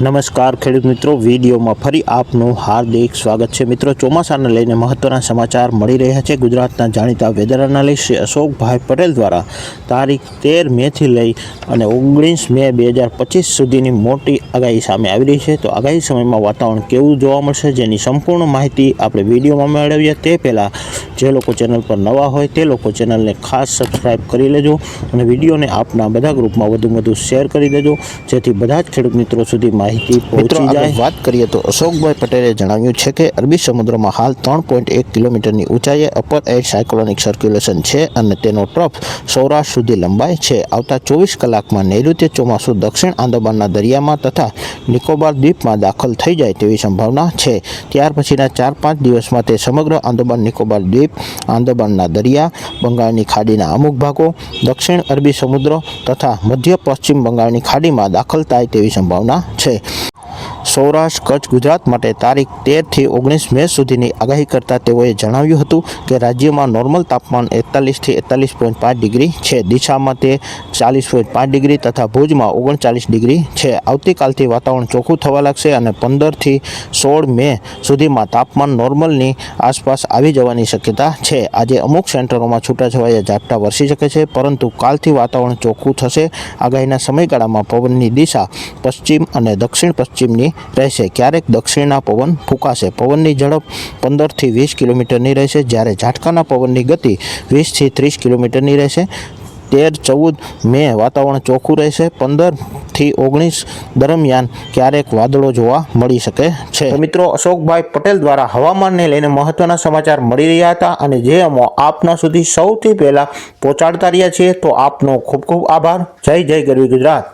નમસ્કાર ખેડૂત મિત્રો, વિડીયોમાં ફરી આપનું હાર્દિક સ્વાગત છે. મિત્રો, ચોમાસાને લઈને મહત્વના સમાચાર મળી રહ્યા છે. ગુજરાતના જાણીતા વેધર એનાલિસ્ટ અશોકભાઈ પટેલ દ્વારા તારીખ તેર મેથી લઈ અને ઓગણીસ મે બે હજાર પચીસ સુધીની મોટી આગાહી સામે આવી રહી છે. તો આગાહી સમયમાં વાતાવરણ કેવું જોવા મળશે જેની સંપૂર્ણ માહિતી આપણે વિડીયોમાં મેળવીએ. તે પહેલાં જે લોકો ચેનલ પર નવા હોય તે લોકો ચેનલને ખાસ સબસ્ક્રાઇબ કરી લેજો અને વિડીયોને આપના બધા ગ્રુપમાં વધુ વધુ શેર કરી દેજો. જેથી બધા જ ખેડૂત મિત્રો સુધી માહિતી પહોંચી જાય. વાત કરીએ તો અશોકભાઈ પટેલે જણાવ્યું છે કે અરબી સમુદ્રમાં હાલ ત્રણ પોઈન્ટ એક કિલોમીટરની ઊંચાઈએ અપર એર સાયક્લોનિક સર્ક્યુલેશન છે અને તેનો ટ્રફ સૌરાષ્ટ્ર સુધી લંબાય છે. આવતા ચોવીસ કલાકમાં નૈઋત્ય ચોમાસું દક્ષિણ આંદામાનના દરિયામાં તથા નિકોબાર દ્વીપમાં દાખલ થઈ જાય તેવી સંભાવના છે. ત્યાર પછીના ચાર પાંચ દિવસમાં તે સમગ્ર આંદામાન નિકોબાર દ્વીપ આંદામાનના દરિયા બંગાળની ખાડીના અમુક ભાગો દક્ષિણ અરબી સમુદ્ર તથા મધ્ય પશ્ચિમ બંગાળની ખાડીમાં દાખલ થાય તેવી સંભાવના છે. আছে સૌરાષ્ટ્ર કચ્છ ગુજરાત માટે તારીખ તેરથી ઓગણીસ મે સુધીની આગાહી કરતા તેઓએ જણાવ્યું હતું કે રાજ્યમાં નોર્મલ તાપમાન એકતાલીસથી એકતાલીસ પોઈન્ટ પાંચ ડિગ્રી છે. દિશામાં તે ચાલીસ પોઈન્ટ પાંચ ડિગ્રી તથા ભુજમાં ઓગણચાલીસ ડિગ્રી છે. આવતીકાલથી વાતાવરણ ચોખ્ખું થવા લાગશે અને પંદરથી સોળ મે સુધીમાં તાપમાન નોર્મલની આસપાસ આવી જવાની શક્યતા છે. આજે અમુક સેન્ટરોમાં છૂટાછવાયા ઝાપટા વરસી શકે છે, પરંતુ કાલથી વાતાવરણ ચોખ્ખું થશે. આગાહીના સમયગાળામાં પવનની દિશા પશ્ચિમ અને દક્ષિણ પશ્ચિમની રહેશે. ક્યારેક દક્ષિણના પવન ફૂંકાશે. પવનની ઝડપ પંદરથી વીસ કિલોમીટરની રહેશે. જ્યારે ઝાટકાના પવનની ગતિ વીસથી ત્રીસ કિલોમીટરની રહેશે. તેર, ચૌદ મે વાતાવરણ ચોખ્ખું રહેશે. પંદરથી ઓગણીસ દરમિયાન ક્યારેક વાદળો જોવા મળી શકે છે. મિત્રો, અશોકભાઈ પટેલ દ્વારા હવામાનને લઈને મહત્વના સમાચાર મળી રહ્યા હતા અને જે અમો આપના સુધી સૌથી પહેલાં પહોંચાડતા રહ્યા છીએ, તો આપનો ખૂબ ખૂબ આભાર. જય જય ગરવી ગુજરાત.